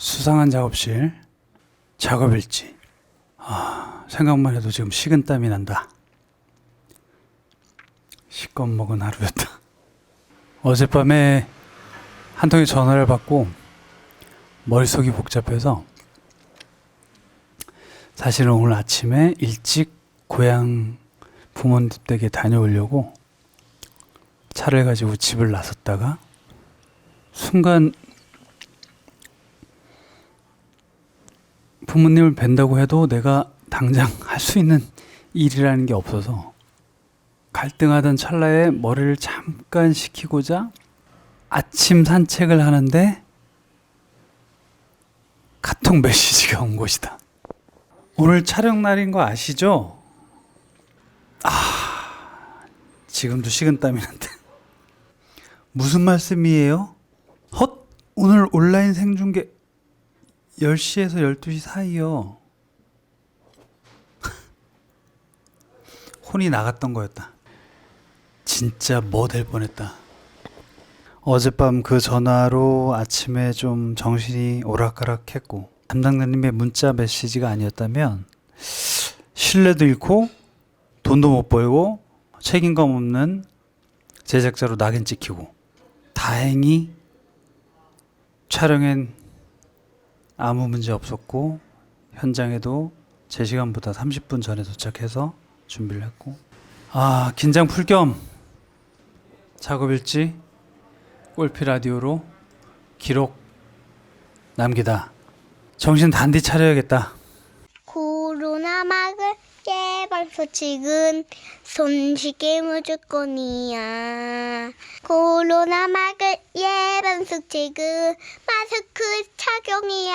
수상한 작업실 작업일지. 아 생각만 해도 지금 식은땀이 난다. 시꺼 먹은 하루였다. 어젯밤에 한 통의 전화를 받고 머릿속이 복잡해서 사실은 오늘 아침에 일찍 고향 부모님 댁에 다녀오려고 차를 가지고 집을 나섰다가 순간 부모님을 뵌다고 해도 내가 당장 할 수 있는 일이라는 게 없어서 갈등하던 찰나에 머리를 잠깐 식히고자 아침 산책을 하는데 카톡 메시지가 온 것이다. 오늘 촬영 날인 거 아시죠? 아, 지금도 식은땀이 난다. 무슨 말씀이에요? 헛! 오늘 온라인 생중계 10시에서 12시 사이요. 혼이 나갔던 거였다. 진짜 뭐 될 뻔했다. 어젯밤 그 전화로 아침에 좀 정신이 오락가락했고 담당자님의 문자 메시지가 아니었다면 신뢰도 잃고 돈도 못 벌고 책임감 없는 제작자로 낙인 찍히고 다행히 촬영엔 아무 문제 없었고 현장에도 제 시간보다 30분 전에 도착해서 준비를 했고. 아 긴장 풀 겸 작업 일지 골피 라디오로 기록 남기다. 정신 단디 차려야겠다. 코로나 막을 예방 소식은 손쉽게 무조건이야. 코로나 막을 예방수칙은 마스크 착용이야.